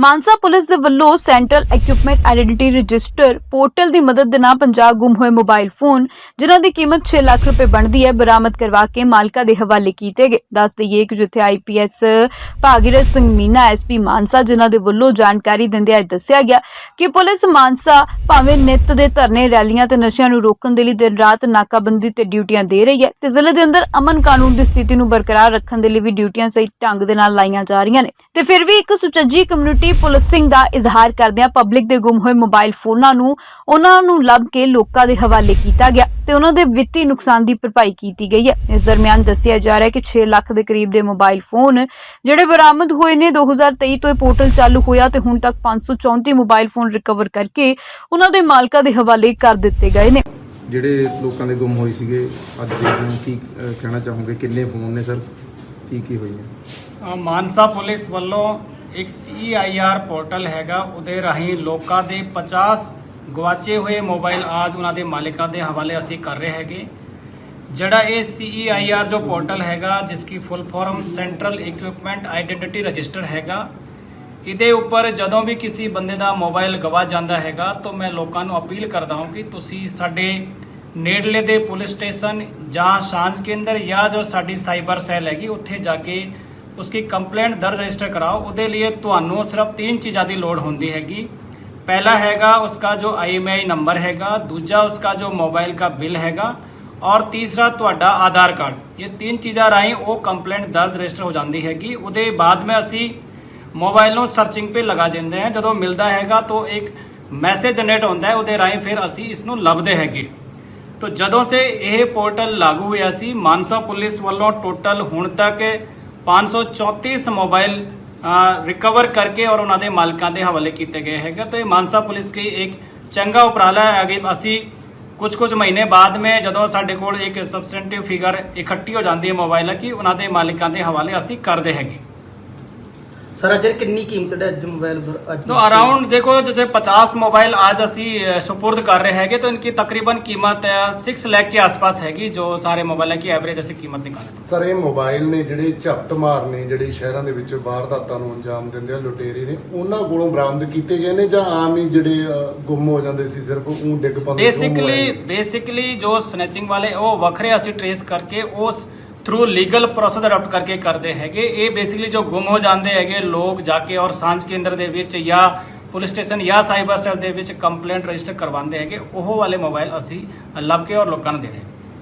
Mansa police ਦੇ ਵੱਲੋਂ central equipment identity register portal ਦੀ ਮਦਦ ਦੇ ਨਾਲ ਪੰਜਾਬ ਗੁੰਮ ਹੋਏ ਮੋਬਾਈਲ ਫੋਨ ਜਿਨ੍ਹਾਂ ਦੀ ਕੀਮਤ 6 ਲੱਖ ਰੁਪਏ ਬਣਦੀ ਹੈ, ਬਰਾਮਦ ਕਰਵਾ ਕੇ ਮਾਲਕਾਂ ਦੇ ਹਵਾਲੇ ਕੀਤੇ ਗਏ। ਦੱਸ ਦਈਏ ਕਿ ਜਿੱਥੇ ਆਈਪੀਐਸ ਭਾਗੀਰਥ ਸਿੰਘ ਮੀਨਾ ਐਸਪੀ ਮਾਨਸਾ, ਜਿਨ੍ਹਾਂ ਦੇ ਵੱਲੋਂ ਜਾਣਕਾਰੀ ਦਿੰਦਿਆਂ ਦੱਸਿਆ ਗਿਆ ਕਿ ਪੁਲਿਸ ਮਾਨਸਾ ਭਾਵੇਂ ਨਿੱਤ ਦੇ ਧਰਨੇ, ਰੈਲੀਆਂ ਤੇ ਨਸ਼ਿਆਂ ਨੂੰ ਰੋਕਣ ਦੇ ਲਈ ਦਿਨ ਰਾਤ ਨਾਕਾਬੰਦੀ ਤੇ ਡਿਊਟੀਆਂ ਦੇ ਰਹੀ ਹੈ, ਤੇ ਜ਼ਿਲ੍ਹੇ ਦੇ ਅੰਦਰ ਅਮਨ ਕਾਨੂੰਨ ਦੀ ਸਥਿਤੀ ਨੂੰ ਬਰਕਰਾਰ ਰੱਖਣ ਦੇ ਲਈ ਵੀ ਡਿਊਟੀਆਂ ਸਹੀ ਢੰਗ ਦੇ ਨਾਲ ਲਾਈਆਂ ਜਾ ਰਹੀਆਂ ਨੇ। ਤੇ ਫਿਰ ਵੀ ਇੱਕ ਸੁਚੱਜੀ ਕਮਿਊਨਿਟੀ ਪੁਲਿਸਿੰਗ ਦਾ ਇਜ਼ਹਾਰ ਕਰਦਿਆਂ ਪਬਲਿਕ ਦੇ ਗੁੰਮ ਹੋਏ ਮੋਬਾਈਲ ਫੋਨਾਂ ਨੂੰ ਉਹਨਾਂ ਨੂੰ ਲੱਭ ਕੇ ਲੋਕਾਂ ਦੇ ਹਵਾਲੇ ਕੀਤਾ ਗਿਆ ਤੇ ਉਹਨਾਂ ਦੇ ਵਿੱਤੀ ਨੁਕਸਾਨ ਦੀ ਭਰਪਾਈ ਕੀਤੀ ਗਈ ਹੈ। ਇਸ ਦਰਮਿਆਨ ਦੱਸਿਆ ਜਾ ਰਿਹਾ ਹੈ ਕਿ 6 ਲੱਖ ਦੇ ਕਰੀਬ ਦੇ ਮੋਬਾਈਲ ਫੋਨ ਜਿਹੜੇ ਬਰਾਮਦ ਹੋਏ ਨੇ 2023 ਤੋਂ ਇਹ ਪੋਰਟਲ ਚਾਲੂ ਹੋਇਆ ਤੇ ਹੁਣ ਤੱਕ 534 ਮੋਬਾਈਲ ਫੋਨ ਰਿਕਵਰ ਕਰਕੇ ਉਹਨਾਂ ਦੇ ਮਾਲਕਾਂ ਦੇ ਹਵਾਲੇ ਕਰ ਦਿੱਤੇ ਗਏ ਨੇ। ਜਿਹੜੇ ਲੋਕਾਂ ਦੇ ਗੁੰਮ ਹੋਏ ਸੀਗੇ ਅੱਜ ਰਹੇ ਹਾਂ ਕੀ ਕਹਿਣਾ ਚਾਹੋਗੇ? ਕਿੰਨੇ ਫੋਨ ਨੇ ਸਰ ਕੀ ਕੀ ਹੋਈ ਹੈ ਅ, ਮਾਨਸਾ ਪੁਲਿਸ ਵੱਲੋਂ ਇੱਕ ਸੀਆਈਆਰ ਪੋਰਟਲ ਹੈਗਾ, ਉਹਦੇ ਰਾਹੀਂ ਲੋਕਾਂ ਦੇ 50 ਗਵਾਚੇ ਹੋਏ ਮੋਬਾਈਲ ਆਜ ਉਹਨਾਂ ਦੇ ਮਾਲਕਾਂ ਦੇ ਹਵਾਲੇ ਅਸੀਂ ਕਰ ਰਹੇ ਹੈਗੇ। ਜਿਹੜਾ ਇਹ ਸੀਆਈਆਰ ਜੋ ਪੋਰਟਲ ਹੈਗਾ, ਜਿਸ ਕੀ full form central equipment identity register ਹੈਗਾ, ਇਹਦੇ ਉੱਪਰ ਜਦੋਂ ਵੀ ਕਿਸੇ ਬੰਦੇ ਦਾ ਮੋਬਾਈਲ ਗਵਾ ਜਾਂਦਾ ਹੈਗਾ, ਤਾਂ ਮੈਂ ਲੋਕਾਂ ਨੂੰ ਅਪੀਲ ਕਰਦਾ ਹਾਂ ਕਿ ਤੁਸੀਂ ਸਾਡੇ ਨੇੜਲੇ ਦੇ ਪੁਲਿਸ ਸਟੇਸ਼ਨ ਜਾਂ ਸਾਂਝ ਕੇਂਦਰ ਜਾਂ ਜੋ ਸਾਡੀ ਸਾਈਬਰ ਸੈੱਲ ਹੈਗੀ, ਉੱਥੇ ਜਾ ਕੇ ਉਸਕੀ ਕੰਪਲੇਂਟ ਦਰਜ ਰਜਿਸਟਰ ਕਰਾਓ। ਉਹਦੇ ਲਈ ਤੁਹਾਨੂੰ ਸਿਰਫ ਤਿੰਨ ਚੀਜ਼ਾਂ ਦੀ ਲੋੜ ਹੁੰਦੀ ਹੈਗੀ। ਪਹਿਲਾ ਹੈਗਾ ਉਸਕਾ ਜੋ ਆਈਐਮਆਈ ਨੰਬਰ ਹੈਗਾ, ਦੂਜਾ ਉਸਕਾ ਜੋ ਮੋਬਾਈਲ ਦਾ ਬਿੱਲ ਹੈਗਾ, ਔਰ ਤੀਸਰਾ ਤੁਹਾਡਾ ਆਧਾਰ ਕਾਰਡ। ਇਹ ਤਿੰਨ ਚੀਜ਼ਾਂ ਰਾਹੀਂ ਉਹ ਕੰਪਲੇਂਟ ਦਰਜ ਰਜਿਸਟਰ ਹੋ ਜਾਂਦੀ ਹੈਗੀ। ਉਹਦੇ ਬਾਅਦ ਮੈਂ ਅਸੀਂ ਮੋਬਾਈਲ ਨੂੰ ਸਰਚਿੰਗ 'ਤੇ ਲਗਾ ਜਾਂਦੇ ਹਾਂ। ਜਦੋਂ ਮਿਲਦਾ ਹੈਗਾ ਤਾਂ ਇੱਕ ਮੈਸੇਜ ਜਨਰੇਟ ਹੁੰਦਾ ਹੈ। ਉਹਦੇ ਰਾਹੀਂ ਫਿਰ ਅਸੀਂ ਇਸ ਨੂੰ ਲੱਭਦੇ ਹੈਗੇ। ਤੋ ਜਦੋਂ ਸੇ ਇਹ ਪੋਰਟਲ ਲਾਗੂ ਹੋਇਆ ਸੀ, ਮਾਨਸਾ ਪੁਲਿਸ ਵੱਲੋਂ ਟੋਟਲ ਹੁਣ ਤੱਕ 534 ਮੋਬਾਈਲ ਰਿਕਵਰ ਕਰਕੇ ਔਰ ਉਹਨਾਂ ਦੇ ਮਾਲਕਾਂ ਦੇ ਹਵਾਲੇ ਕੀਤੇ ਗਏ ਹੈਗੇ। ਤਾਂ ਇਹ ਮਾਨਸਾ ਪੁਲਿਸ ਕੀ ਇੱਕ ਚੰਗਾ ਉਪਰਾਲਾ ਹੈ। ਅੱਗੇ ਅਸੀਂ ਕੁਝ ਕੁਝ ਮਹੀਨੇ ਬਾਅਦ ਮੈਂ ਜਦੋਂ ਸਾਡੇ ਕੋਲ ਇੱਕ ਸਬਸਟੈਂਟਿਵ ਫਿਗਰ ਇਕੱਠੀ ਹੋ ਜਾਂਦੀ ਹੈ ਮੋਬਾਈਲ, ਕੀ ਉਹਨਾਂ ਦੇ ਮਾਲਕਾਂ ਦੇ ਹਵਾਲੇ ਅਸੀਂ ਕਰਦੇ ਹੈਗੇ। सर अजर कितनी कीमत है जो मोबाइल पर आज तो अराउंड देखो जैसे 50 मोबाइल आज ਅਸੀਂ ਅ, सुपुर्द कर रहे हैगे तो इनकी तकरीबन कीमत सिक्स लाख के आसपास हैगी जो सारे मोबाइल की एवरेज ऐसी कीमत निकाले ਸਰ ਇਹ ਮੋਬਾਈਲ ਨੇ ਜਿਹੜੇ ਝਪਟ ਮਾਰਨੇ ਜਿਹੜੇ ਸ਼ਹਿਰਾਂ ਦੇ ਵਿੱਚ ਵਾਰਦਾਤਾਂ ਨੂੰ ਅੰਜਾਮ ਦਿੰਦੇ ਆ ਲੁਟੇਰੇ ਨੇ ਉਹਨਾਂ ਕੋਲੋਂ ਬਰਾਮਦ ਕੀਤੇ ਗਏ ਨੇ ਜਾਂ ਆਮ ਹੀ ਜਿਹੜੇ ਅਹ, ਗੁੰਮ ਹੋ ਜਾਂਦੇ ਸੀ ਸਿਰਫ ਉਹ ਡਿੱਗ ਪੰਦੇ ਬੇਸਿਕਲੀ ਬੇਸਿਕਲੀ ਜੋ ਸਨੈਚਿੰਗ ਵਾਲੇ ਉਹ ਵੱਖਰੇ ਅਸੀਂ ਟਰੇਸ ਕਰਕੇ ਉਸ ਥਰੂ ਲੀਗਲ ਪ੍ਰੋਸੈਸ ਅਡਾਪਟ ਕਰਕੇ ਕਰਦੇ ਹੈਗੇ। ਇਹ ਬੇਸਿਕਲੀ ਜੋ ਗੁੰਮ ਹੋ ਜਾਂਦੇ ਹੈਗੇ, ਲੋਕ ਜਾ ਕੇ ਔਰ ਸਾਂਝ ਕੇਂਦਰ ਦੇ ਵਿੱਚ ਜਾਂ ਪੁਲਿਸ ਸਟੇਸ਼ਨ ਜਾਂ ਸਾਈਬਰ ਸੈੱਲ ਦੇ ਵਿੱਚ ਕੰਪਲੇਂਟ ਰਜਿਸਟਰ ਕਰਵਾਉਂਦੇ ਹੈਗੇ, ਉਹ ਵਾਲੇ ਮੋਬਾਈਲ ਅਸੀਂ ਲੱਭ ਕੇ ਔਰ ਲੋਕਾਂ ਨੂੰ ਦੇ ਰਹੇ